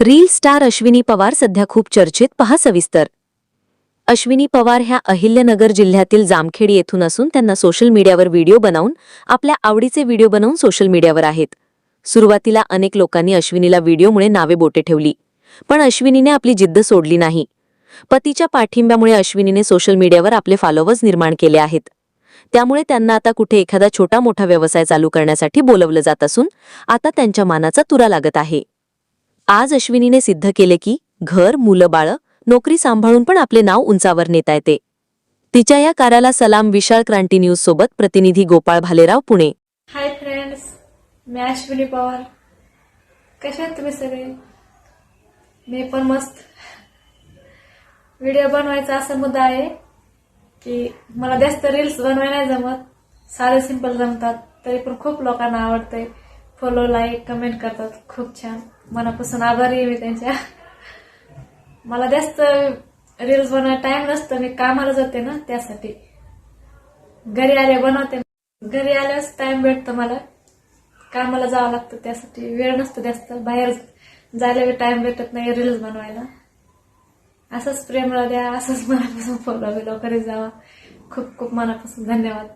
Reel star Ashwini Pawar सध्या खूप चर्चेत पहा सविस्तर. अश्विनी पवार ह्या अहिल्यनगर जिल्ह्यातील जामखेड येथून असून त्यांना सोशल मीडियावर व्हिडिओ बनवून आपल्या आवडीचे व्हिडिओ बनवून सोशल मीडियावर आहेत. सुरुवातीला अनेक लोकांनी अश्विनीला व्हिडिओमुळे नावे बोटे ठेवली. पण अश्विनीने आपली जिद्द सोडली नाही. पतीच्या पाठिंब्यामुळे अश्विनीने सोशल मीडियावर आपले फॉलोअर्स निर्माण केले आहेत. त्यामुळे त्यांना आता कुठे एखादा छोटा मोठा व्यवसाय चालू करण्यासाठी बोलवलं जात असून आता त्यांच्या मानाचा तुरा लागत आहे. आज अश्विनीने सिद्ध केले की घर मुलं बाळं नोकरी सांभाळून पण आपले नाव उंचावर नेता येते. तिच्या या कार्याला सलाम विशाळ क्रांती न्यूज सोबत प्रतिनिधी गोपाळ भालेराव पुणे. हाय फ्रेंड्स मी अश्विनी पवार. कशा आहेत तुम्ही सगळे? मी पण मस्त. व्हिडिओ बनवायचा असा मुद्दा आहे की मला जास्त रील्स बनवाय नाही जमत. साधे सिंपल जमतात तरी पण खूप लोकांना आवडतंय. फॉलो लाईक कमेंट करतात. खूप छान. मनापासून आभारी आहे मी त्यांच्या. मला जास्त रील्स बनवायला टाइम नसतं मी कामाला जाते ना त्यासाठी. घरी आले बनवते. घरी आल्यास टाइम भेटतो मला. कामाला जावं लागतं त्यासाठी वेळ नसतो जास्त. बाहेर जायला टाइम भेटत नाही रील्स बनवायला. असंच प्रेम द्या असंच मनापासून फॉलो बिलो करीत जावा. खूप खूप मनापासून धन्यवाद.